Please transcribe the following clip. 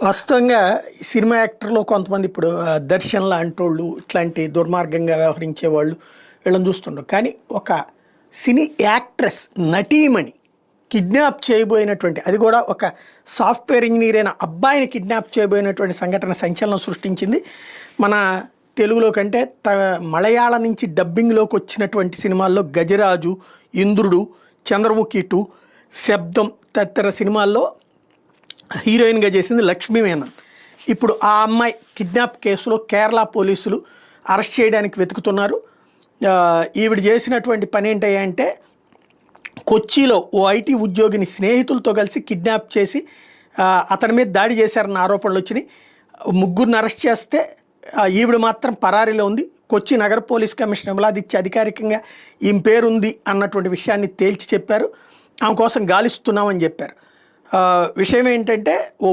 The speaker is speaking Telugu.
వాస్తవంగా సినిమా యాక్టర్లో కొంతమంది ఇప్పుడు ఆ, దర్శన్ ఇట్లాంటి దుర్మార్గంగా వ్యవహరించే వాళ్ళు వీళ్ళని చూస్తుండ్రు కానీ ఒక సినీ యాక్ట్రెస్ నటీమణి కిడ్నాప్ చేయబోయినటువంటి అది కూడా ఒక సాఫ్ట్వేర్ ఇంజనీర్ అయిన అబ్బాయిని కిడ్నాప్ చేయబోయినటువంటి సంఘటన సంచలనం సృష్టించింది. మన తెలుగులో కంటే త మలయాళం నుంచి డబ్బింగ్లోకి వచ్చినటువంటి సినిమాల్లో గజరాజు ఇంద్రుడు చంద్రముఖి టూ శబ్దం తదితర సినిమాల్లో హీరోయిన్గా చేసింది లక్ష్మీ మేనన్. ఇప్పుడు ఆ అమ్మాయి కిడ్నాప్ కేసులో కేరళ పోలీసులు అరెస్ట్ చేయడానికి వెతుకుతున్నారు. ఈవిడ చేసినటువంటి పని ఏంటంటే కొచ్చిలో ఓ ఐటీ ఉద్యోగిని స్నేహితులతో కలిసి కిడ్నాప్ చేసి అతని మీద దాడి చేశారన్న ఆరోపణలు వచ్చినాయి. ముగ్గురిని అరెస్ట్ చేస్తే ఈవిడ మాత్రం పరారీలో ఉంది. కొచ్చి నగర పోలీస్ కమిషనర్ ఇమ్లాదిచ్చి అధికారికంగా ఈమె పేరుంది అన్నటువంటి విషయాన్ని తేల్చి చెప్పారు. ఆమె కోసం గాలిస్తున్నామని చెప్పారు. విషయం ఏంటంటే ఓ